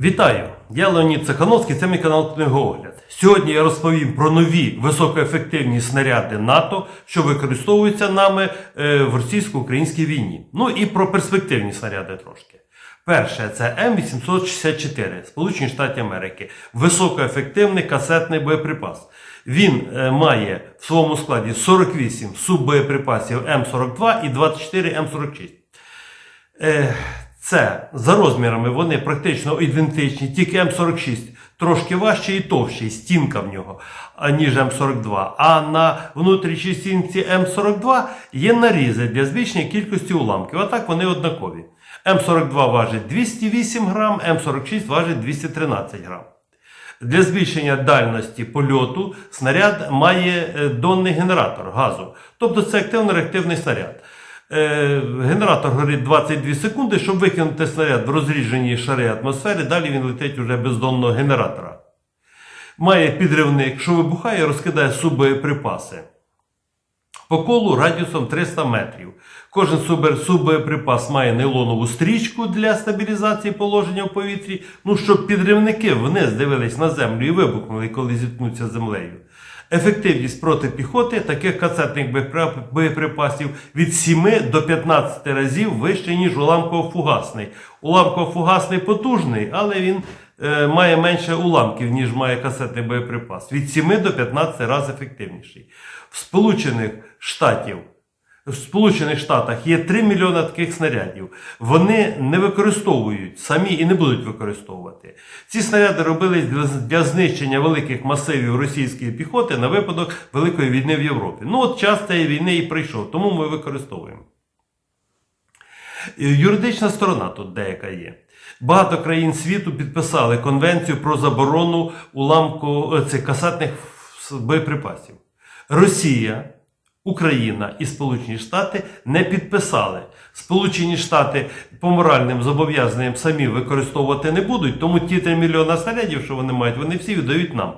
Вітаю! Я Леонід Цехановський, це мій канал Книгоогляд. Сьогодні я розповім про нові високоефективні снаряди НАТО, що використовуються нами е, в російсько-українській війні. Ну і про перспективні снаряди трошки. Перше це М864 Сполучені Штати Америки. Високоефективний касетний боєприпас. Він е, має в своєму складі 48 суббоєприпасів М42 і 24 М46. Це за розмірами вони практично ідентичні, тільки М46 трошки важче і товщий, стінка в нього, аніж М42. А на внутрішній стінці М42 є нарізи для збільшення кількості уламків. А так вони однакові. М42 важить 208 грам, М46 важить 213 грам. Для збільшення дальності польоту снаряд має е, донний генератор газу. Тобто це активно-реактивний снаряд. Е, Генератор горить 22 секунди, щоб викинути снаряд в розріджені шари атмосфери, далі він летить уже без донного генератора. Має підривник, що вибухає, розкидає суббоєприпаси по колу радіусом 300 метрів. Кожен суббоєприпас має нейлонову стрічку для стабілізації положення в повітрі, ну щоб підривники вниз дивились на землю і вибухнули, коли зіткнуться з землею. Ефективність проти піхоти таких касетних боєприпасів від 7 до 15 разів вище, ніж уламково-фугасний. Уламково-фугасний потужний, але він е, має менше уламків, ніж має касетний боєприпас. Від 7 до 15 разів ефективніший. В Сполучених Штатів в Сполучених Штатах є 3 мільйони таких снарядів. Вони не використовують самі і не будуть використовувати. Ці снаряди робились для, знищення великих масивів російської піхоти на випадок Великої війни в Європі. Ну от час цієї війни і прийшов, тому ми використовуємо. Е, Юридична сторона тут деяка є. Багато країн світу підписали конвенцію про заборону уламку е, цих касетних боєприпасів. Росія, Україна і Сполучені Штати не підписали. Сполучені Штати по моральним зобов'язанням самі використовувати не будуть, тому ті 3 мільйона снарядів, що вони мають, вони всі віддають нам.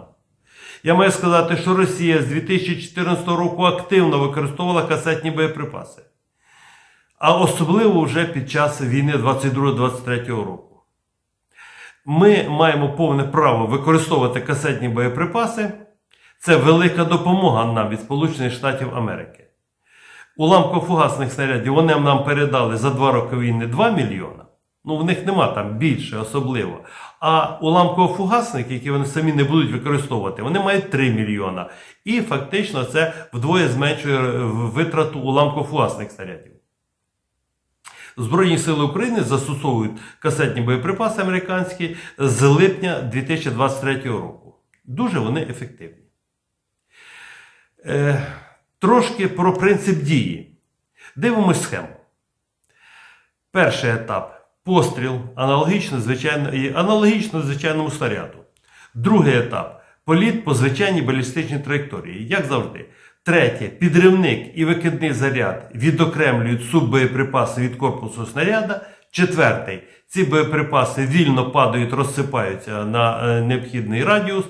Я маю сказати, що Росія з 2014 року активно використовувала касетні боєприпаси а особливо вже під час війни 22-23 року. Ми маємо повне право використовувати касетні боєприпаси. Це велика допомога нам від Сполучених Штатів Америки. Уламково-фугасних снарядів вони нам передали за два роки війни 2 мільйона. Ну, в них нема там більше особливо. А уламково-фугасник, які вони самі не будуть використовувати, вони мають 3 мільйона. І фактично це вдвоє зменшує е, витрату уламково-фугасних снарядів. Збройні сили України застосовують касетні боєприпаси американські з липня 2023 року. Дуже вони ефективні. Е, трошки про принцип дії. Дивимось схему. Перший етап постріл аналогічно, звичайно, аналогічно звичайному снаряду. Другий етап політ по звичайній балістичній траєкторії, як завжди. Третє підривник і викидний заряд відокремлюють суббоєприпаси від корпусу снаряда. Четвертий ці боєприпаси вільно падають, розсипаються на е, необхідний радіус.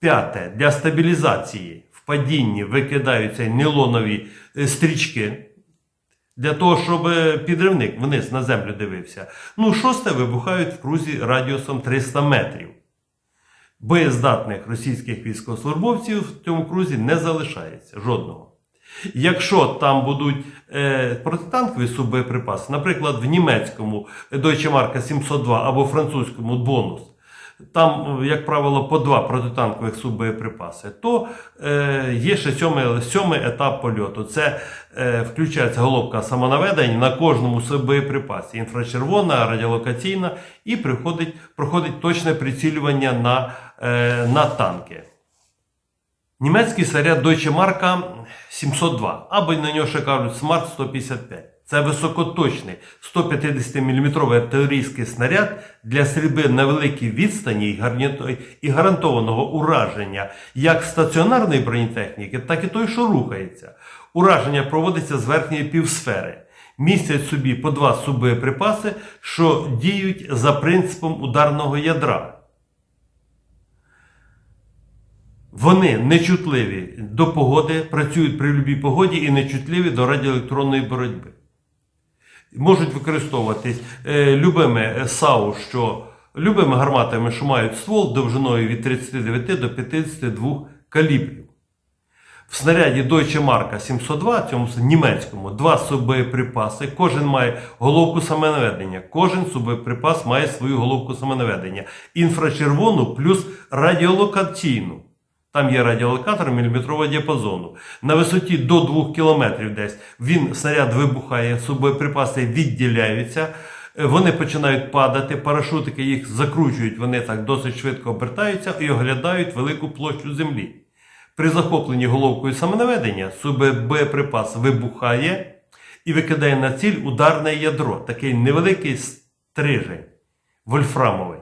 П'яте для стабілізації падінні викидаються нейлонові е, стрічки. Для того, щоб підривник вниз на землю дивився. Ну, шосте вибухають в крузі радіусом 300 метрів. Боєздатних російських військовослужбовців в цьому крузі не залишається жодного. Якщо там будуть е, протитанкові суббоєприпаси, наприклад, в німецькому Deutsche Mark 702 або французькому бонус, там, як правило, по два протитанкових суббоєприпаси, то е, є ще сьомий, сьомий етап польоту. Це е, включається головка самонаведення на кожному суббоєприпасі, інфрачервона, радіолокаційна, і приходить, проходить точне прицілювання на, е, на танки. Німецький снаряд Deutsche Mark 702, або на нього ще кажуть Smart 155. Це високоточний 150-мм артилерійський снаряд для стрільби на великій відстані і гарантованого ураження як стаціонарної бронетехніки, так і той, що рухається. Ураження проводиться з верхньої півсфери. Містять собі по два суббоєприпаси, що діють за принципом ударного ядра. Вони нечутливі до погоди, працюють при будь-якій погоді і нечутливі до радіоелектронної боротьби. Можуть використовуватись е, любими е, САУ, що любими гарматами, що мають ствол довжиною від 39 до 52 калібрів. В снаряді Deutsche Mark 702, цьому німецькому, два субоєприпаси. Кожен має головку самонаведення. Кожен субоєприпас має свою головку самонаведення. Інфрачервону плюс радіолокаційну. Там є радіолокатор міліметрового діапазону. На висоті до 2 км десь він снаряд вибухає, субоєприпаси відділяються. е, Вони починають падати, парашутики їх закручують, вони так досить швидко обертаються і оглядають велику площу землі. При захопленні головкою самонаведення субоєприпас вибухає і викидає на ціль ударне ядро, такий невеликий стрижень вольфрамовий.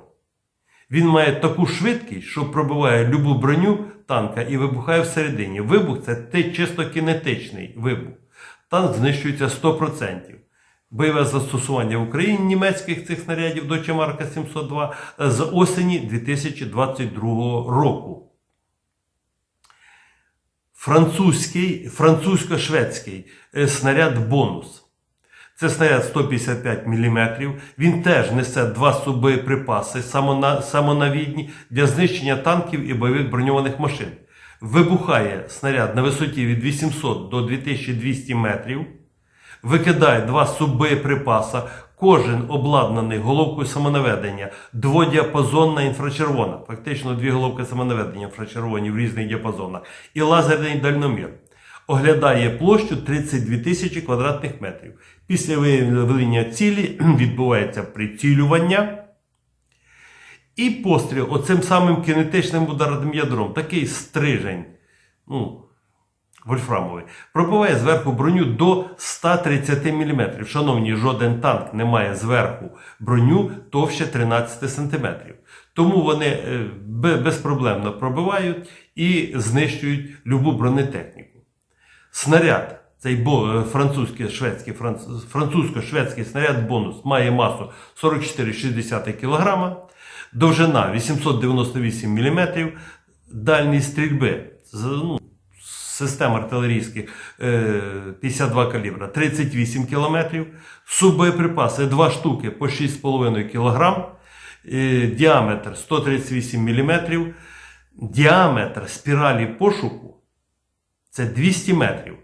Він має таку швидкість, що пробиває любу броню танка і вибухає всередині. Вибух це чисто кінетичний вибух. Танк знищується 100%. Бойове застосування в Україні німецьких цих снарядів до Чемарка 702 з осені 2022 року. Французький, французько-шведський е, снаряд бонус. Це снаряд 155 мм. Він теж несе два субоєприпаси самона- самонавідні для знищення танків і бойових броньованих машин. Вибухає снаряд на висоті від 800 до 2200 метрів. Викидає два субоєприпаса, кожен обладнаний головкою самонаведення, дводіапазонна інфрачервона, фактично дві головки самонаведення інфрачервоні в різних діапазонах, і лазерний дальномір. Оглядає площу 32 тисячі квадратних метрів. Після виявлення цілі відбувається прицілювання і постріл оцим самим кінетичним ударним ядром. Такий стрижень. Ну, вольфрамовий, пробиває зверху броню до 130 мм. Шановні, жоден танк не має зверху броню товще 13 см. Тому вони е, безпроблемно пробивають і знищують любу бронетехніку. Снаряд, цей е, французький, шведський, французько-шведський снаряд бонус має масу 44,6 кг, довжина 898 мм, дальність стрільби ну, систем артилерійських е, 52 калібра 38 км, суббоєприпаси 2 штуки по 6,5 кг, е, діаметр 138 мм, діаметр спіралі пошуку це 200 метрів.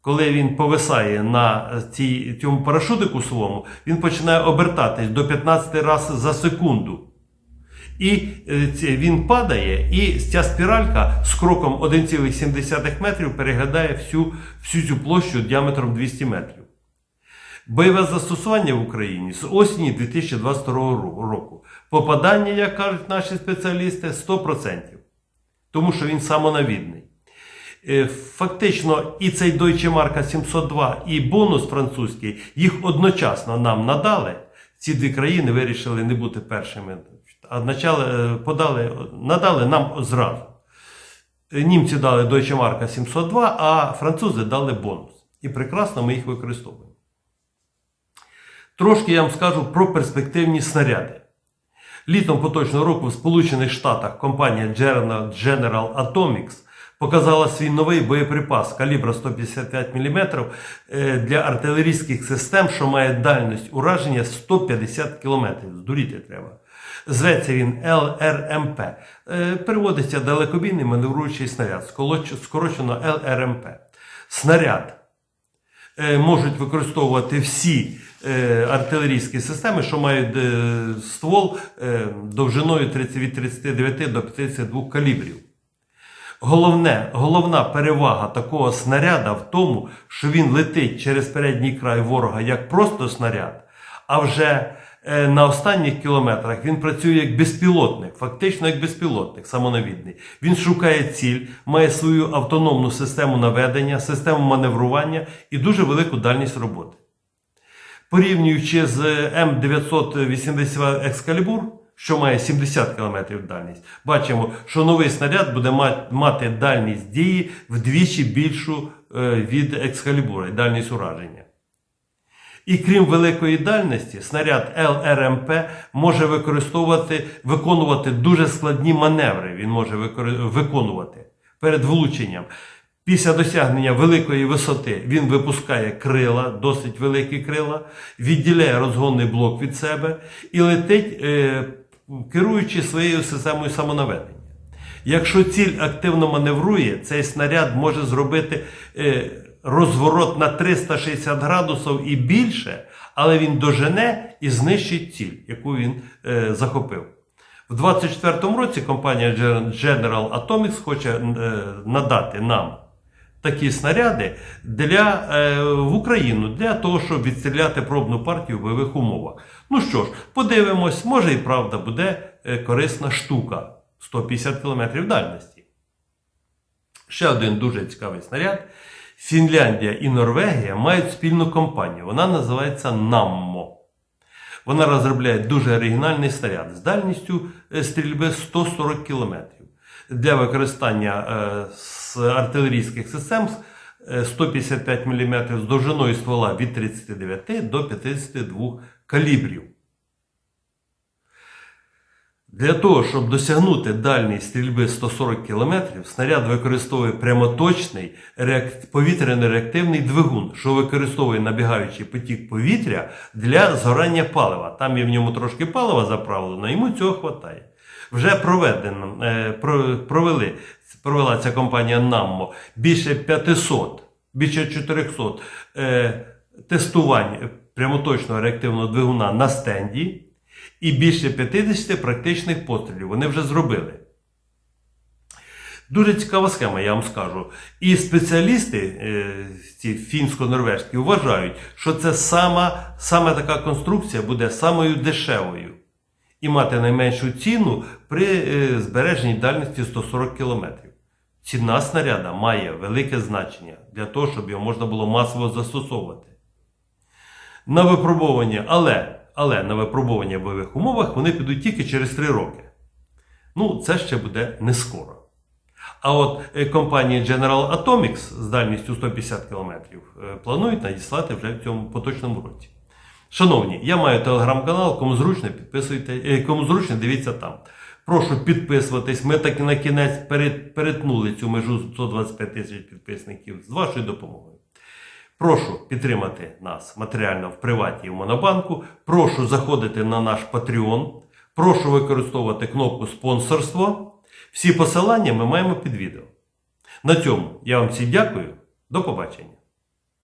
Коли він повисає на цій, цьому парашутику своєму, він починає обертатись до 15 разів за секунду. І е, він падає, і ця спіралька з кроком 1,7 метрів переглядає всю, всю цю площу діаметром 200 метрів. Бойове застосування в Україні з осені 2022 року. Попадання, як кажуть наші спеціалісти, 100%. Тому що він самонавідний. Е, Фактично, і цей Deutsche Mark 702, і бонус французький їх одночасно нам надали. Ці дві країни вирішили не бути першими, а е, подали, надали нам зразу. Е, Німці дали Deutsche Mark 702, а французи дали бонус. І прекрасно ми їх використовуємо. Трошки я вам скажу про перспективні снаряди. Літом поточного року в Сполучених Штатах компанія General Atomics показала свій новий боєприпас калібра 155 мм для артилерійських систем, що має дальність ураження 150 км. Здуріти треба. Зветься він ЛРМП. Е, Переводиться далекобійний маневруючий снаряд, скорочено ЛРМП. Снаряд е, можуть використовувати всі е, артилерійські системи, що мають е, ствол е, довжиною від 39 до 52 калібрів. Головне, головна перевага такого снаряда в тому, що він летить через передній край ворога як просто снаряд, а вже е, на останніх кілометрах він працює як безпілотник, фактично як безпілотник, самонавідний. Він шукає ціль, має свою автономну систему наведення, систему маневрування і дуже велику дальність роботи. Порівнюючи з М980 Excalibur, що має 70 км дальність, бачимо, що новий снаряд буде мати дальність дії вдвічі більшу е, від Excalibur, дальність ураження. І крім великої дальності, снаряд ЛРМП може використовувати, виконувати дуже складні маневри. Він може виконувати перед влученням. Після досягнення великої висоти він випускає крила, досить великі крила, відділяє розгонний блок від себе і летить, е, керуючи своєю системою самонаведення. Якщо ціль активно маневрує, цей снаряд може зробити е, розворот на 360 градусів і більше, але він дожене і знищить ціль, яку він е, захопив. В 24-му році компанія General Atomics хоче е, надати нам такі снаряди для, е, в Україну для того, щоб відстріляти пробну партію в бойових умовах. Ну що ж, подивимось, може і правда буде е, корисна штука 150 км дальності. Ще один дуже цікавий снаряд. Фінляндія і Норвегія мають спільну компанію. Вона називається NAMMO. Вона розробляє дуже оригінальний снаряд з дальністю е, стрільби 140 км. Для використання е, з артилерійських систем е, 155 мм з довжиною ствола від 39 до 52 калібрів. Для того, щоб досягнути дальність стрільби 140 км, снаряд використовує прямоточний реак- повітряно-реактивний двигун, що використовує набігаючий потік повітря для згорання палива. Там є в ньому трошки палива заправлено, йому цього вистачає. Вже проведено, е, провели, провела ця компанія NAMMO більше 500, більше 400 е, тестувань прямоточного реактивного двигуна на стенді і більше 50 практичних пострілів. Вони вже зробили. Дуже цікава схема, я вам скажу. І спеціалісти, е, ці фінсько-норвежські, вважають, що це сама, саме така конструкція буде самою дешевою і мати найменшу ціну при е, збереженні дальності 140 км. Ціна снаряда має велике значення для того, щоб його можна було масово застосовувати. На випробування, але, але на випробування в бойових умовах вони підуть тільки через 3 роки. Ну, це ще буде не скоро. А от е, компанії General Atomics з дальністю 150 км е, планують надіслати вже в цьому поточному році. Шановні, я маю телеграм-канал, кому зручно підписуйте, е, кому зручно, дивіться там. Прошу підписуватись. Ми таки на кінець перетнули цю межу 125 тисяч підписників з вашою допомогою. Прошу підтримати нас матеріально в приваті і в Монобанку. Прошу заходити на наш Patreon. Прошу використовувати кнопку спонсорство. Всі посилання ми маємо під відео. На цьому я вам всім дякую. До побачення.